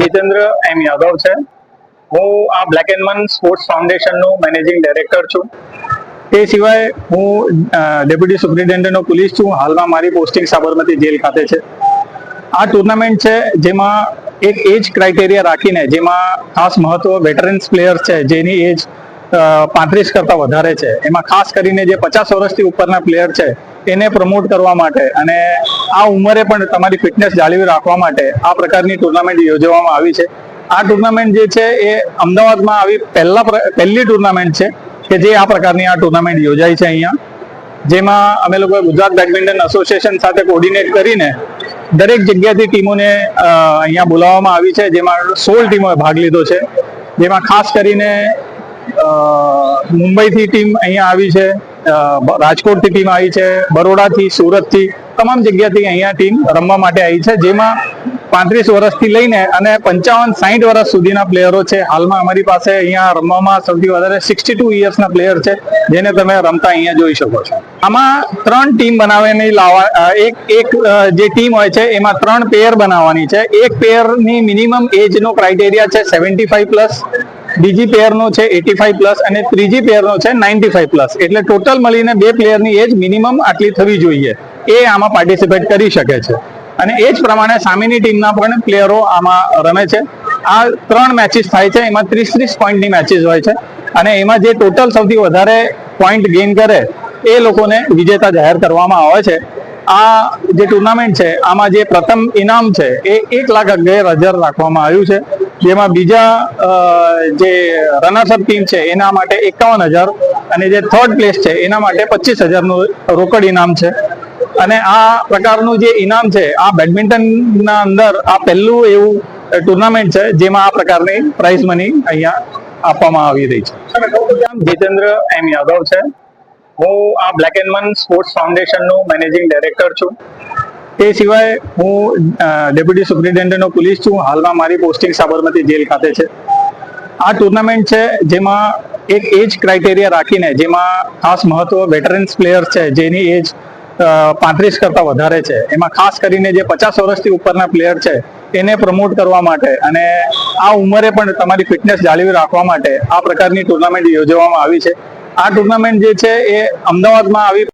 જીતેન્દ્ર એમ યાદવ છે. હું આ બ્લેક એન્ડ મન સ્પોર્ટ્સ ફાઉન્ડેશનનું મેનેજિંગ ડાયરેક્ટર છું. તે સિવાય હું ડેપ્યુટી સુપ્રિન્ટેન્ડન્ટ ઓફ પોલીસ છું. હાલમાં મારી પોસ્ટિંગ સાબરમતી જેલ ખાતે છે. આ ટુર્નામેન્ટ છે જેમાં એક એજ ક્રાઇટેરિયા રાખીને જેમાં ખાસ મહત્વ વેટરન્સ પ્લેયર્સ છે જેની એજ પાંત્રીસ કરતાં વધારે છે. એમાં ખાસ કરીને જે પચાસ વર્ષથી ઉપરના પ્લેયર છે, એને પ્રમોટ કરવા માટે અને આ ઉંમરે પણ તમારી ફિટનેસ જાળવી રાખવા માટે આ પ્રકારની ટુર્નામેન્ટ યોજવામાં આવી છે. આ ટુર્નામેન્ટ જે છે એ અમદાવાદમાં આવી પહેલા પહેલી ટુર્નામેન્ટ છે કે જે આ પ્રકારની આ ટુર્નામેન્ટ યોજાય છે અહીંયા. જેમાં અમે લોકો ગુજરાત બેડમિન્ટન એસોસિએશન સાથે કોર્ડિનેટ કરીને દરેક જગ્યાથી ટીમોને અહીંયા બોલાવવામાં આવી છે. જેમાં સોળ ટીમોએ ભાગ લીધો છે. જેમાં ખાસ કરીને મુંબઈથી ટીમ અહીંયા આવી છે રાજકોટથી ટીમ આવી છે, બરોડાથી, સુરતથી તમામ જગ્યાથી અહીંયા ટીમ રમવા માટે આવી છે, જેમાં પાંત્રીસ વર્ષથી લઈને અને પંચાવન સાઠ વર્ષ સુધીના પ્લેયરો છે. હાલમાં અમારી પાસે અહીંયા રમવામાં સૌથી વધારે સિક્સટી ટુ ઇયર્સના પ્લેયર છે, જેને તમે રમતા અહીંયા જોઈ શકો છો. આમાં ત્રણ ટીમ બનાવીને લાવવા એક એક જે ટીમ હોય છે, એમાં ત્રણ પેયર બનાવવાની છે. એક પેયરની મિનિમમ એજનો ક્રાઇટેરિયા છે સેવન્ટી ફાઈવ પ્લસ બીજી પેયરનો છે એટી ફાઈવ પ્લસ અને ત્રીજી પેયરનો છે નાઇન્ટી ફાઈવ પ્લસ એટલે ટોટલ મળીને બે પ્લેયરની એજ મિનિમમ આટલી થવી જોઈએ. એ આમાં પાર્ટિસિપેટ કરી શકે છે. અને એ જ પ્રમાણે સામેની ટીમના પણ પ્લેયરો આમાં રમે છે. આ ત્રણ મેચીસ થાય છે, એમાં ત્રીસ ત્રીસ પોઈન્ટની મેચીસ હોય છે. અને એમાં જે ટોટલ સૌથી વધારે પોઈન્ટ ગેઇન કરે, એ લોકોને વિજેતા જાહેર કરવામાં આવે છે. આ જે ટુર્નામેન્ટ છે, આમાં જે પ્રથમ ઇનામ છે, એ એક લાખ અગિયાર હજાર રાખવામાં આવ્યું છે. જેમાં બીજા જે રનર્સઅપ ટીમ છે, એના માટે એકાવન હજાર અને જે થર્ડ પ્લેસ છે, એના માટે પચીસ હજારનું રોકડ ઇનામ છે. અને આ પ્રકારનું જે ઇનામ છે, આ બેડમિન્ટનના અંદર આ પહેલું એવું ટુર્નામેન્ટ છે, જેમાં આ પ્રકારની પ્રાઇઝ મની અહીંયા આપવામાં આવી રહી છે. જીતેન્દ્ર એમ યાદવ છે. હું આ બ્લેક એન્ડ મન સ્પોર્ટ્સ ફાઉન્ડેશનનું મેનેજિંગ ડાયરેક્ટર છું. તે સિવાય હું ડેપ્યુટી સુપ્રિન્ટેન્ડન્ટનો પોલીસ છું. હાલમાં મારી પોસ્ટિંગ સાબરમતી જેલ ખાતે છે. આ ટુર્નામેન્ટ છે, જેમાં એક એજ ક્રાઇટેરિયા રાખીને, જેમાં ખાસ મહત્વ વેટરન્સ પ્લેયર્સ છે, જેની એજ પાંત્રીસ કરતાં વધારે છે. એમાં ખાસ કરીને જે પચાસ વર્ષથી ઉપરના પ્લેયર છે, એને પ્રમોટ કરવા માટે અને આ ઉંમરે પણ તમારી ફિટનેસ જાળવી રાખવા માટે આ પ્રકારની ટુર્નામેન્ટ યોજવામાં આવી છે. આ ટુર્નામેન્ટ જે છે, એ અમદાવાદમાં આવી